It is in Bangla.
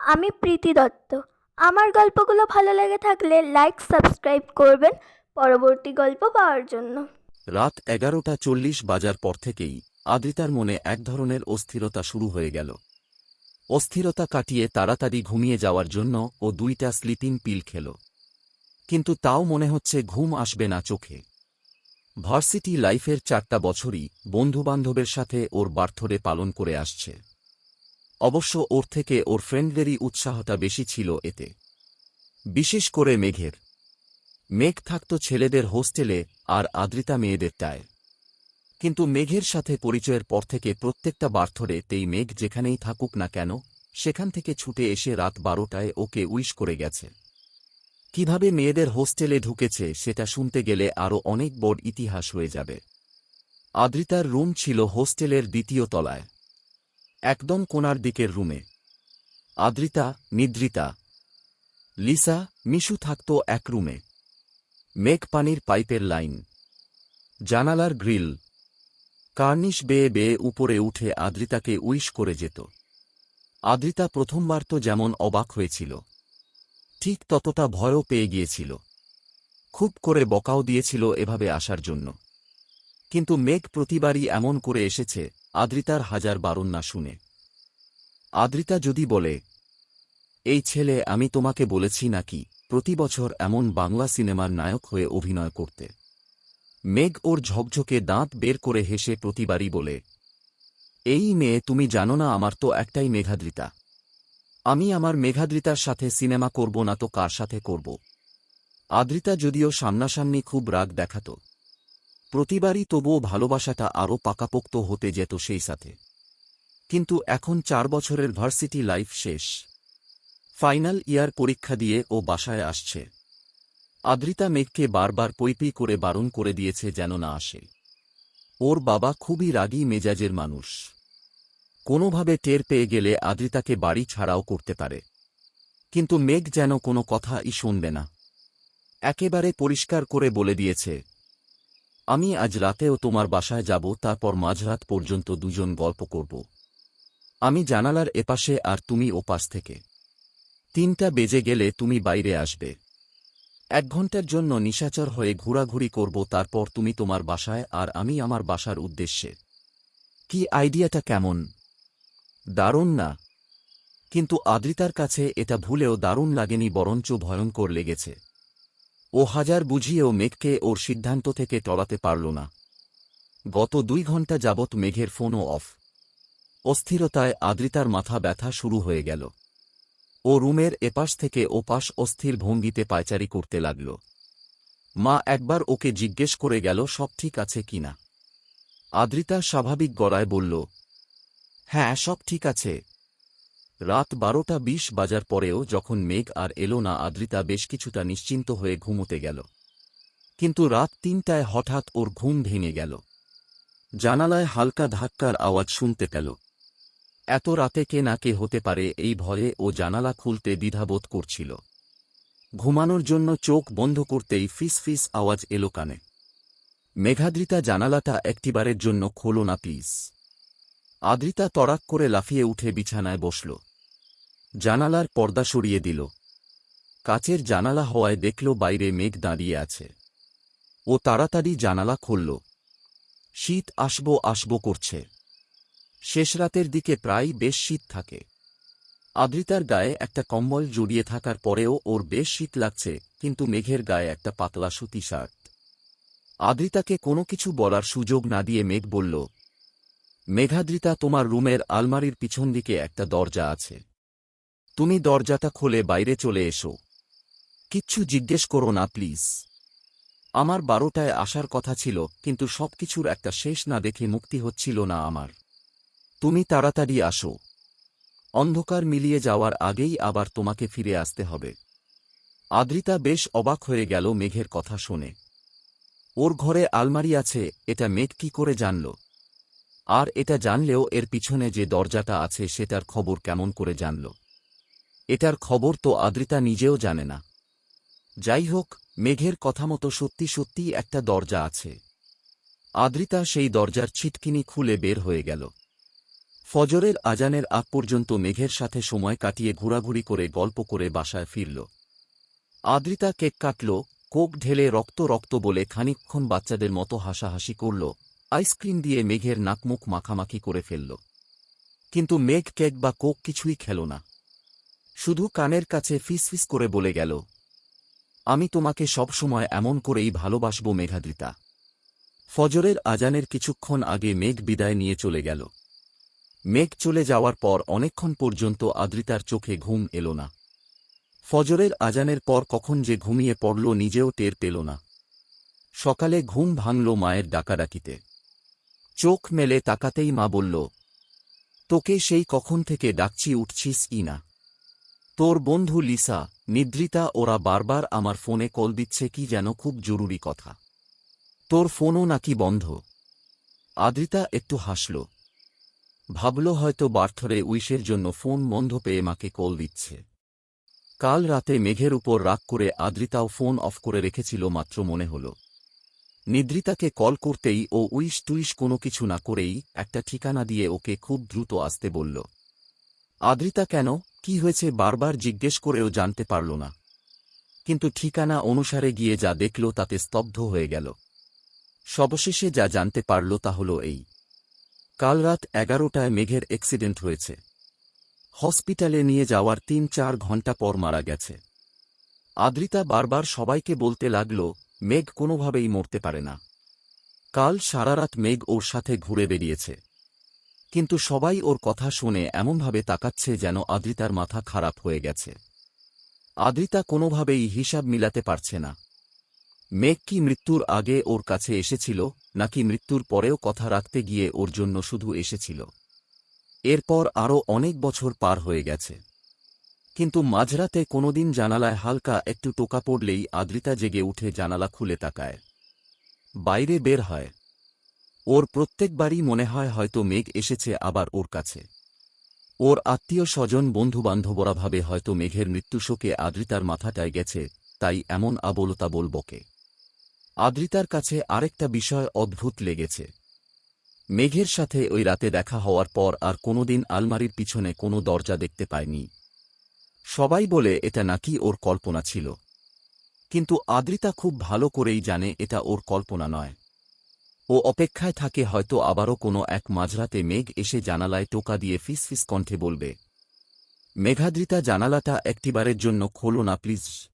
আমি প্রীতি দত্ত। আমার গল্পগুলো ভালো লেগে থাকলে লাইক, সাবস্ক্রাইব করবেন। পরবর্তী গল্প পাওয়ার জন্য। রাত এগারোটা চল্লিশ বাজার পর থেকেই আদ্রিতার মনে এক ধরনের অস্থিরতা শুরু হয়ে গেল। অস্থিরতা কাটিয়ে তাড়াতাড়ি ঘুমিয়ে যাওয়ার জন্য ও দুইটা স্লিপিং পিল খেল। কিন্তু তাও মনে হচ্ছে ঘুম আসবে না চোখে। ভার্সিটি লাইফের চারটা বছরই বন্ধুবান্ধবের সাথে ওর বার্থডে পালন করে আসছে। অবশ্য ওর থেকে ওর ফ্রেন্ডদেরই উৎসাহটা বেশি ছিল এতে। বিশেষ করে মেঘের। মেঘ থাকত ছেলেদের হোস্টেলে আর আদ্রিতা মেয়েদেরটায় কিন্তু মেঘের সাথে পরিচয়ের পর থেকে প্রত্যেকটা বার্থডে তেই মেঘ যেখানেই থাকুক না কেন, সেখান থেকে ছুটে এসে রাত বারোটায় ওকে উইশ করে গেছে। কীভাবে মেয়েদের হোস্টেলে ঢুকেছে সেটা শুনতে গেলে আরও অনেক বড় ইতিহাস হয়ে যাবে। আদ্রিতার রুম ছিল হোস্টেলের দ্বিতীয় তলায়। একদম কোনার দিকের রুমে। আদ্রিতা, নিদ্রিতা। লিসা, মিশু থাকত এক রুমে। মেঘ পানির পাইপের লাইন। জানালার গ্রিল। কার্নিশ বেয়ে বেয়ে উপরে উঠে আদ্রিতাকে উইশ করে যেত। আদ্রিতা প্রথমবার তো যেমন অবাক হয়েছিল। ঠিক ততটা ভয়ও পেয়ে গিয়েছিল। খুব করে বকাও দিয়েছিল এভাবে আসার জন্য। কিন্তু মেঘ প্রতিবারই এমন করে এসেছে আদ্রিতার হাজার বারণ না শুনে। আদ্রিতা যদি বলে, এই ছেলে, আমি তোমাকে বলেছি নাকি প্রতি বছর এমন বাংলা সিনেমার নায়ক হয়ে অভিনয় করতে? মেঘ ওর ঝকঝকে দাঁত বের করে হেসে প্রতিবারই বলে, এই মেয়ে, তুমি জানো না আমার তো একটাই মেঘাদ্রিতা। আমি আমার মেঘাদ্রিতার সাথে সিনেমা করব না তো কার সাথে করব? আদ্রিতা যদিও সামনাসামনি খুব রাগ দেখাত প্রতিবারই তবুও ভালোবাসাটা আরও পাকাপোক্ত হতে যেত সেই সাথে। কিন্তু এখন চার বছরের ভার্সিটি লাইফ শেষ। ফাইনাল ইয়ার পরীক্ষা দিয়ে ও বাসায় আসছে। আদ্রিতা মেঘকে বারবার পৈপি করে বারণ করে দিয়েছে যেন না আসে। ওর বাবা খুবই রাগী মেজাজের মানুষ। কোনোভাবে টের পেয়ে গেলে আদ্রিতাকে বাড়ি ছাড়াও করতে পারে। কিন্তু মেঘ যেন কোনো কথাই শুনবে না। একেবারে পরিষ্কার করে বলে দিয়েছে আমি আজ রাতেও তোমার বাসায় যাব, তারপর মাঝরাত পর্যন্ত দুজন গল্প করব। আমি জানালার এপাশে আর তুমি ওপাশ থেকে। তিনটা বেজে গেলে তুমি বাইরে আসবে। এক ঘণ্টার জন্য নিশাচর হয়ে ঘোরাঘুরি করব, তারপর তুমি তোমার বাসায় আর আমি আমার বাসার উদ্দেশ্যে। কি আইডিয়াটা কেমন? দারুণ না। কিন্তু আদ্রিতার কাছে এটা ভুলেও দারুণ লাগেনি, বরঞ্চ ভয়ঙ্কর লেগেছে। ও হাজার বুঝিয়েও মেঘকে ওর সিদ্ধান্ত থেকে টলাতে পারল না। গত দুই ঘণ্টা যাবৎ মেঘের ফোনও অফ। অস্থিরতায় আদ্রিতার মাথা ব্যথা শুরু হয়ে গেল। ও রুমের এপাশ থেকে ওপাশ অস্থির ভঙ্গিতে পায়চারি করতে লাগল। মা একবার ওকে জিজ্ঞেস করে গেল, সব ঠিক আছে কিনা আদ্রিতা স্বাভাবিক গড়ায় বলল হ্যাঁ সব ঠিক আছে। রাত বারোটা বিশ বাজার পরেও যখন মেঘ আর এলো না, আদ্রিতা বেশ কিছুটা নিশ্চিন্ত হয়ে ঘুমোতে গেল। কিন্তু রাত তিনটায় হঠাৎ ওর ঘুম ভেঙে গেল। জানালায় হালকা ধাক্কার আওয়াজ শুনতে পেল। এত রাতে কে না কে হতে পারে, এই ভয়ে ও জানালা খুলতে দ্বিধাবোধ করছিল। ঘুমানোর জন্য চোখ বন্ধ করতেই ফিস ফিস আওয়াজ এলো কানে। মেঘাদ্রিতা জানালাটা একটিবারের জন্য খোলো না প্লিজ। আদ্রিতা তড়াক করে লাফিয়ে উঠে বিছানায় বসল। জানালার পর্দা সরিয়ে দিল। কাচের জানালা হওয়ায় দেখল বাইরে মেঘ দাঁড়িয়ে আছে। ও তাড়াতাড়ি জানালা খুলল। শীত আসব আসব করছে। শেষ রাতের দিকে প্রায় বেশ শীত থাকে। আদ্রিতার গায়ে একটা কম্বল জড়িয়ে থাকার পরেও ওর বেশ শীত লাগছে, কিন্তু মেঘের গায়ে একটা পাতলা সুতি শার্ট। আদ্রিতাকে কোনো কিছু বলার সুযোগ না দিয়ে মেঘ বলল, মেঘাদ্রিতা, তোমার রুমের আলমারির পিছন দিকে একটা দরজা আছে। তুমি দরজাটা খুলে বাইরে চলে এসো। কিচ্ছু জিজ্ঞেস করো না, প্লিজ। আমার বারোটায় আসার কথা ছিল, কিন্তু সবকিছুর একটা শেষ না দেখে মুক্তি হচ্ছিল না আমার। তুমি তাড়াতাড়ি আসো। অন্ধকার মিলিয়ে যাওয়ার আগেই আবার তোমাকে ফিরে আসতে হবে। আদ্রিতা বেশ অবাক হয়ে গেল মেঘের কথা শুনে। ওর ঘরে আলমারি আছে, এটা মেঘ কি করে জানল? আর এটা জানলেও এর পিছনে যে দরজাটা আছে, সেটার খবর কেমন করে জানল? এটার খবর তো আদ্রিতা নিজেও জানে না। যাই হোক মেঘের কথা মতো সত্যি সত্যি একটা দরজা আছে। আদ্রিতা সেই দরজার ছিটকিনি খুলে বের হয়ে গেল। ফজরের আজানের আগ পর্যন্ত মেঘের সাথে সময় কাটিয়ে ঘোরাঘুরি করে গল্প করে বাসায় ফিরল। আদ্রিতা কেক কাটল, কোক ঢেলে রক্ত রক্ত বলে খানিকক্ষণ বাচ্চাদের মতো হাসাহাসি করল, আইসক্রিম দিয়ে মেঘের নাকমুখ মাখামাখি করে ফেলল। কিন্তু মেঘ কেক বা কোক কিছুই খেল না। শুধু কানের কাছে ফিসফিস করে বলে গেল, আমি তোমাকে সবসময় এমন করেই ভালোবাসব, মেঘাদ্রিতা। ফজরের আজানের কিছুক্ষণ আগে মেঘ বিদায় নিয়ে চলে গেল। মেঘ চলে যাওয়ার পর অনেকক্ষণ পর্যন্ত আদ্রিতার চোখে ঘুম এল না। ফজরের আজানের পর কখন যে ঘুমিয়ে পড়ল নিজেও টের পেল না। সকালে ঘুম ভাঙল মায়ের ডাকাডাকিতে। চোখ মেলে তাকাতেই মা বলল, তোকে সেই কখন থেকে ডাকছি, উঠছিস ই না? তোর বন্ধু লিসা, নিদ্রিতা ওরা বারবার আমার ফোনে কল দিচ্ছে কি যেন খুব জরুরি কথা। তোর ফোনও নাকি বন্ধ। আদ্রিতা একটু হাসল। ভাবল হয়তো বার্থরে উইশের জন্য ফোন বন্ধ পেয়ে মাকে কল দিচ্ছে। কাল রাতে মেঘের উপর রাগ করে আদ্রিতাও ফোন অফ করে রেখেছিল মাত্র মনে হল। নিদ্রিতাকে কল করতেই ও উইশ টুইশ কোনো কিছু না করেই একটা ঠিকানা দিয়ে ওকে খুব দ্রুত আসতে বলল। আদ্রিতা কেন, কি হয়েছে বারবার জিজ্ঞেস করেও জানতে পারল না। কিন্তু ঠিকানা অনুসারে গিয়ে যা দেখল তাতে স্তব্ধ হয়ে গেল। সবশেষে যা জানতে পারল তা হল এই। কাল রাত এগারোটায় মেঘের অ্যাক্সিডেন্ট হয়েছে। হসপিটালে নিয়ে যাওয়ার তিন চার ঘণ্টা পর মারা গেছে। আদ্রিতা বারবার সবাইকে বলতে লাগল, মেঘ কোনোভাবেই মরতে পারে না। কাল সারারাত মেঘ ওর সাথে ঘুরে বেরিয়েছে কিন্তু সবাই ওর কথা শুনে এমনভাবে তাকাচ্ছে যেন আদ্রিতার মাথা খারাপ হয়ে গেছে। আদ্রিতা কোনোভাবেই হিসাব মিলাতে পারছে না। মেঘ কি মৃত্যুর আগে ওর কাছে এসেছিল, নাকি মৃত্যুর পরেও কথা রাখতে গিয়ে ওর জন্য শুধু এসেছিল? এরপর আরও অনেক বছর পার হয়ে গেছে। কিন্তু মাঝরাতে কোনোদিন জানালায় হালকা একটু টোকা পড়লেই আদ্রিতা জেগে উঠে জানালা খুলে তাকায়। বাইরে বের হয়। ওর প্রত্যেকবারই মনে হয় হয়তো মেঘ এসেছে আবার ওর কাছে। ওর আত্মীয় স্বজন বন্ধুবান্ধবরা ভাবে হয়তো মেঘের মৃত্যুশোকে আদ্রিতার মাথাটায় গেছে, তাই এমন আবলতা বলবকে আদ্রিতার কাছে আরেকটা বিষয় অদ্ভুত লেগেছে। মেঘের সাথে ওই রাতে দেখা হওয়ার পর আর কোনোদিন আলমারির পিছনে কোনো দরজা দেখতে পায়নি। সবাই বলে এটা নাকি ওর কল্পনা ছিল। কিন্তু আদ্রিতা খুব ভালো করেই জানে এটা ওর কল্পনা নয়। ও অপেক্ষায় থাকে হয়তো আবারও কোনো এক মাঝরাতে মেঘ এসে জানালায় টোকা দিয়ে ফিস ফিস কণ্ঠে বলবে, মেঘাদ্রিতা জানালাটা একটিবারের জন্য খোলো না, প্লিজ।